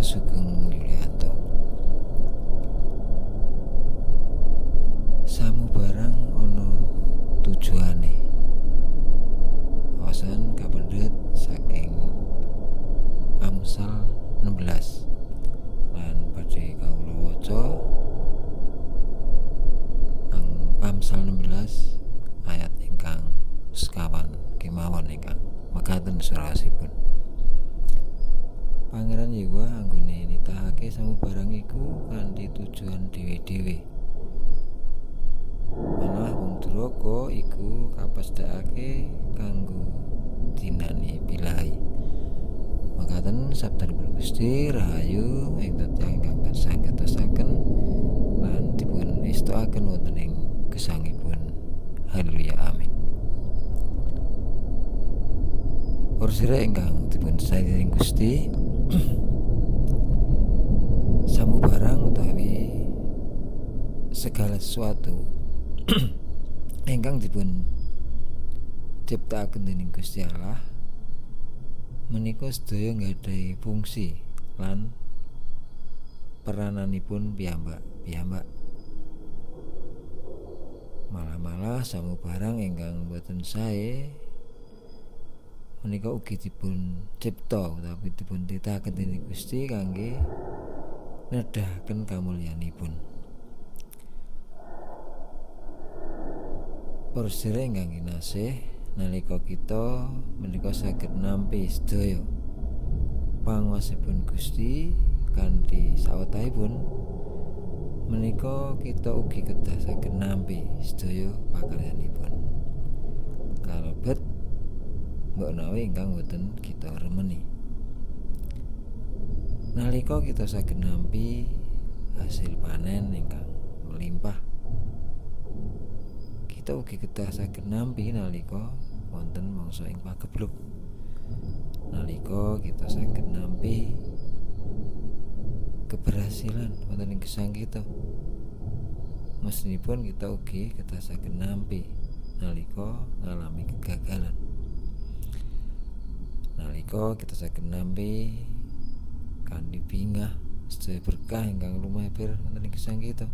Prabowo Sugeng Yulianto. Samu barang ono tujuane. Kawasan kapendet saking Amsal 16 lan badhe woco Ang Amsal 16 ayat ingkang sekawan kemawon ingkang mekaten surasipun Pangeran Yewa anggone nitahake barang iku kanthi tujuan dhewe-dhewe. Malah wong duraka iku kapasdakake kanggo dinani bilahi makaten sabda Gusti rahayu ing tiyang ingkang tansah ngatosaken lan dipun istoaken wonten ing gesangipun. Haleluya amin. Orsira ingkang dipun saking Gusti samu barang utawi segala sesuatu. Ingkang dipun ciptakaken dening Gusti Allah menika sedaya nggadahi fungsi lan perananipun piyambak piyambak malah-malah samu barang ingkang boten sae menika ugi dipun cipta utawi dipun titahaken dening Gusti kangge nedahaken kamulyanipun Para ingkang kinasih nalika kita menika saged nampi sedaya. Panguwasipun Gusti kanthi sawetahipun menika kita ugi kedah saged nampi sedaya pakaryanipun. Kalebet mbok nawi ingkang boten kita remeni. Nalika kita saged nampi hasil panen ingkang melimpah kita ugi kedah saged nampi nalika wonten mangsa ing pagebluk? Nalika kita saged nampi keberhasilan wonten ing gesang kita. Mesinipun kita ugi kita saged nampi nalika ngalami kegagalan. Nalika kita saged nampi kanthi bingah sedaya berkah ingkang lumampir wonten ing gesang kita.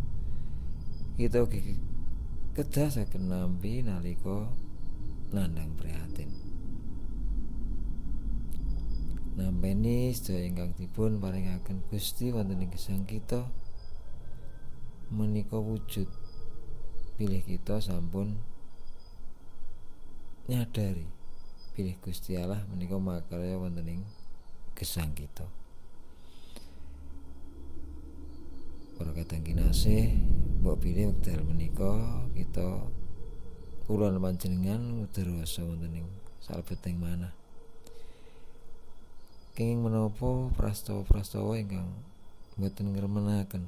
Kita ugi kedah saged nampi nalika nandang prihatin. Nampeni sedaya ingkang dipun paringaken Gusti wonten ing gesang kita menika wujud pilih kita sampun nyadari pilih Gusti Allah menika makarya wonten ing gesang kita. Para kadang kinasih mbok pilih wekdal menika kita kula panjenengan ngedrasa wonten ing salebeting mana kenging menapa prastawa-prastawa ingkang mboten ngremenaken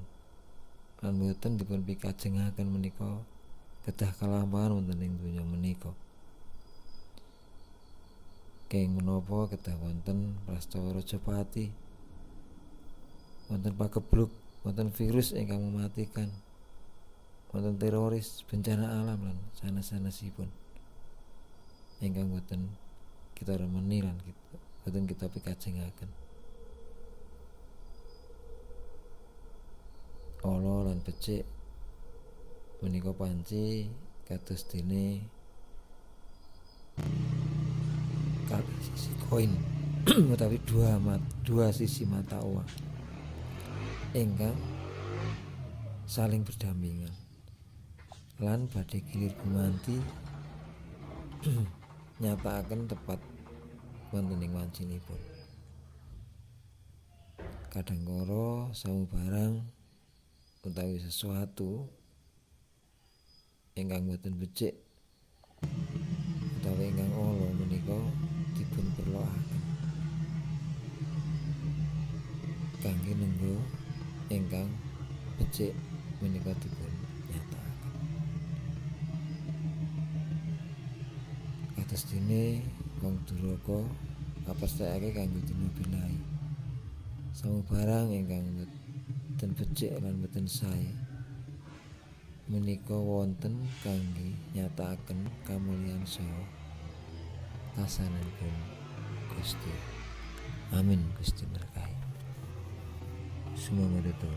lan mboten dipun pikajengaken menika kedah kalampahan wonten ing donya menika. Kenging menapa kedah wonten prastawa Rajapati? Wonten pakebluk wonten virus ingkang mematikan wonten teroris bencana alam lan sanes-sanesipun. Ingkang boten kita remeni lan kita boten kita pikajengaken Allah lan becik menika panci kados dene sisi koin utawi dua mat, dua sisi mata uang. Ingkang saling berdampingan lan badhe gilir gumanti nyatakaken tepat wonten wancinipun. Kadang kala sawu barang utawi sesuatu ingkang boten becik utawi ingkang ala menika dipun perloaken kangge nenggo ingkang becik menika dipun dene wong duraka kapesthekake kanggo dina bilahi samu barang ingkang boten becik lan boten sae. Menika wonten kangge nyatakaken kamulyan saha kasananipun Gusti. Amin Gusti berkahi. Semua menutup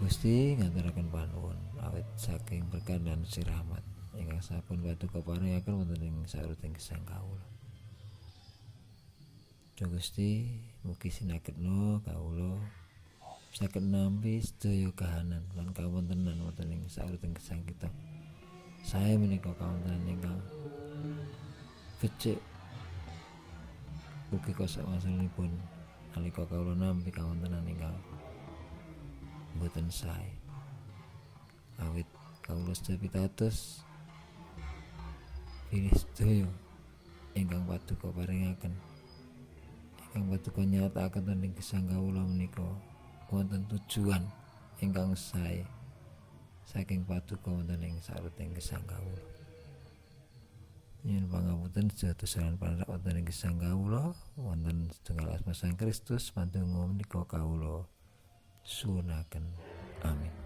Gusti ngantaraken panuwun awit saking berkah dan sirahmat ingkang sampun watu keparingaken wonten ing sauruting gesang kawula. Gusti mugi sinaketno kawula saged nampi sedaya kahanan lan kawontenan wonten ing sauruting gesang kita. Saya menika kawontenan ingkang becik ugi kosak masalipun nalika kawula nampi kawontenan ingkang mboten sae awit kawula sedaya pitados pilih sedaya ingkang paduka paringaken ingkang paduka nyataken tentang gesang kawula menika wonten tujuan ingkang sae saking paduka wonten ing saruting gesang kawula Yen pangapunten sedatus saran pandak wonten ing gesang kawula wonten setunggal asma Sang Kristus pantungo menika kawula suwunaken. Amin.